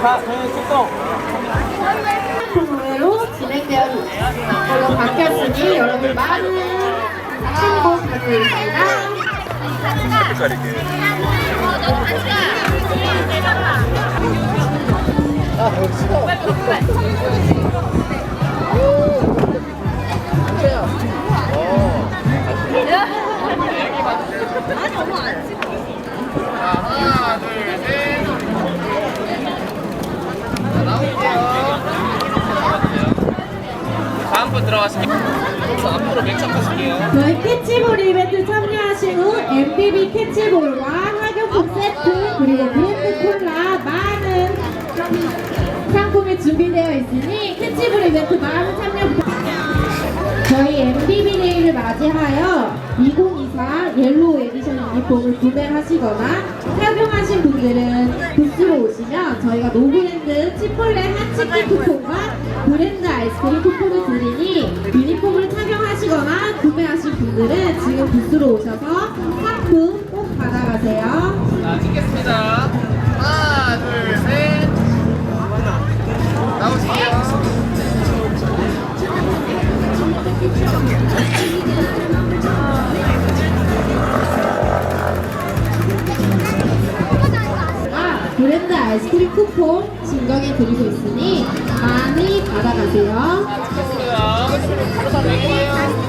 자, 저희 출동. 진행되어 걸로 바뀌었으니 여러분 많은 행복 부탁드립니다. 하나, 좀 앞으로 맥 잡으실게요. 저희 캐치볼 이벤트 참여하신 후 MBB 캐치볼과 학용품 세트 그리고 브랜드 콜라 많은 상품이 준비되어 있으니 캐치볼 이벤트 많은 참여 부탁드립니다. 저희 MBB 데이를 맞이하여 2024 옐로우 에디션 유니폼을 구매하시거나 착용하신 분들은 부스로 오시면 저희가 노브랜드 치폴레 핫치킨 쿠폰과 브랜드 아이스크림 쿠폰을 드리니 구매하신 분들은 지금 부스로 오셔서 상품 꼭 받아가세요. 자, 찍겠습니다. 하나, 둘, 셋. 아, 브랜드 아이스크림 쿠폰 증정해 드리고 있으니 많이 받아가세요. 자, 찍겠습니다. 바로 다 내게요. 하나, 둘, 셋.